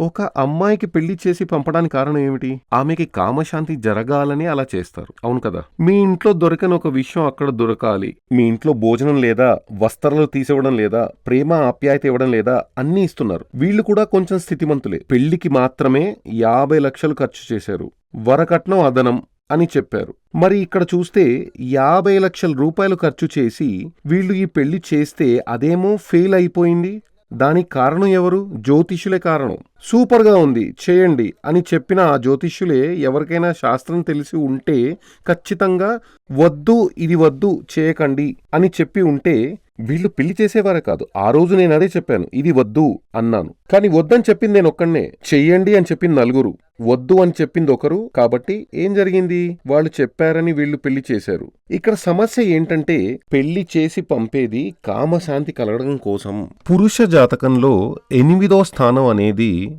ఒక అమ్మాయికి పెళ్ళి చేసి పంపడానికి కారణం ఏమిటి? ఆమెకి కామశాంతి జరగాలని అలా చేస్తారు. అవును కదా? మీ ఇంట్లో దొరకని ఒక విషయం అక్కడ దొరకాలి. మీ ఇంట్లో భోజనం లేదా వస్త్రాలు తీసివ్వడం లేదా ప్రేమ ఆప్యాయత ఇవ్వడం లేదా అన్ని ఇస్తున్నారు. వీళ్ళు కూడా కొంచెం స్థితిమంతులే. పెళ్ళికి మాత్రమే యాభై లక్షలు ఖర్చు చేశారు. వరకట్నం అదనం అని చెప్పారు. మరి ఇక్కడ చూస్తే యాభై లక్షల రూపాయలు ఖర్చు చేసి వీళ్ళు ఈ పెళ్ళి చేస్తే అదేమో ఫెయిల్ అయిపోయింది? దానికి కారణం ఎవరు? జ్యోతిష్యులే కారణం. సూపర్గా ఉంది చేయండి అని చెప్పిన ఆ జ్యోతిష్యులే ఎవరికైనా శాస్త్రం తెలిసి ఉంటే ఖచ్చితంగా వద్దు ఇది వద్దు చేయకండి అని చెప్పి ఉంటే వీళ్ళు పెళ్ళి చేసేవారే కాదు. ఆ రోజు నేను అదే చెప్పాను. ఇది వద్దు అన్నాను. కానీ వద్దని చెప్పింది నేను ఒక్కనే చెయ్యండి అని చెప్పింది నలుగురు. వద్దు అని చెప్పింది ఒకరు. కాబట్టి ఏం జరిగింది? వాళ్ళు చెప్పారని వీళ్ళు పెళ్ళి చేశారు. ఇక్కడ సమస్య ఏంటంటే పెళ్ళి చేసి పంపేది కామశాంతి కలగడం కోసం. పురుష జాతకంలో ఎనిమిదో స్థానం అనేది